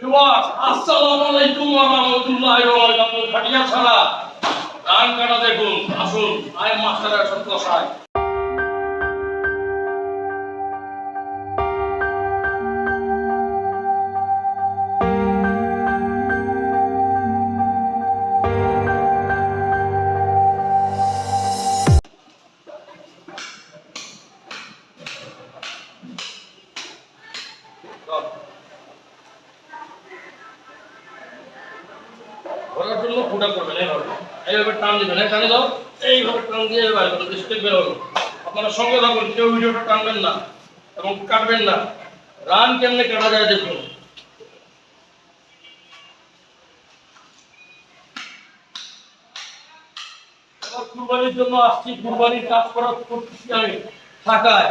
আসসালামু আলাইকুম ওয়া রাহমাতুল্লাহি ওয়া বারাকাতুহু খাটিয়া ছাড়া। গান কাটা দেখুন, আসুন আই মাস্টারের সত্যসায় ঘোরার জন্য ফুটা করবেন এইভাবে এইভাবে টান দিবেন এই টানে দাও। এইভাবে টান দিয়ে এবার স্টেপ বেরোলো আপনারা সঙ্গে থাকুন, কেউ ভিডিওটা টানবেন না এবং কাটবেন না। রান কেমনে কাটা যায় দেখুন। কুরবানির জন্য আসছি, কুরবানির কাজ করা করতেছি আমি ঢাকায়।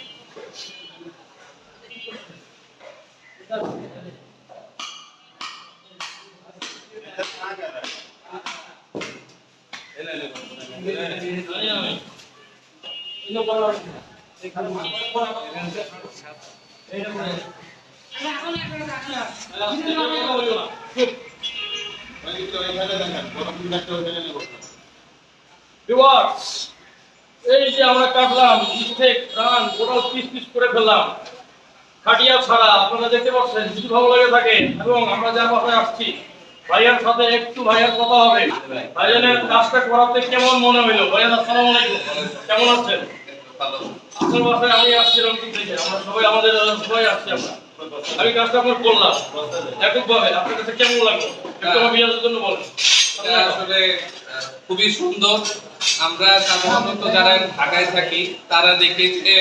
এই যে আমরা কাটলাম স্টেক রান ওটাও পিস পিস করে ফেললাম। খাটিয়া ছাড়া আপনারা দেখতে পাচ্ছেন ভালো লাগে থাকে, এবং আমরা যা বাসায় আসছি ভাইয়ার সাথে একটু ভাইয়ার কথা হবে। ভাইজানের কাজটা করাতে কেমন মনে হইল? ভাইয়ান, আসসালামু আলাইকুম। কেমন আছেন? আমি লাগল? খুবই সুন্দর। আমরা সাধারণত যারা ঢাকায় থাকি, তারা দেখি যে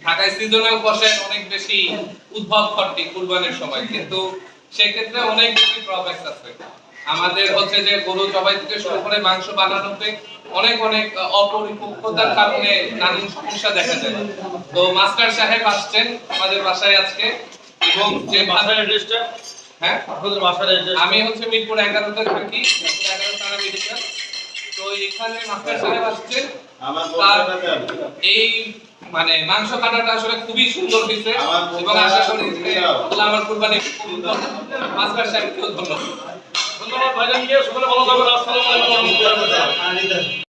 ঢাকায় সিজনাল বসেন অনেক বেশি উদ্ভব ঘটে কুরবানির সময়। কিন্তু সেক্ষেত্রে অনেক বেশি ড্রব্যাকস আছে। আমাদের হচ্ছে যে গরু জবাই থেকে শুরু করে মাংস বানানোতে অনেক অনেক অপরিপক্কতার কারণে নানান সমস্যা দেখা যায়। তো মাস্টার সাহেব আসছেন আমাদের বাসায় আজকে এবং যে বাসার অ্যাড্রেসটা হ্যাঁ? আপনাদের বাসার অ্যাড্রেস আমি হচ্ছে মিরপুর এগারোতে থাকি এগারো থানা মেডিকেল তো এখানে মাস্টার সাহেব আসছেন। আমার এই মানে মাংস কাটাটা আসলে খুবই সুন্দর হয়েছে। এবং আশা করি যে আমার কুরবানি মাস্টার সাহেবকেও ধন্যবাদ। ধন্যবাদ ভাইজানকে সকলে ভালো থাকবেন। আসসালামু আলাইকুম।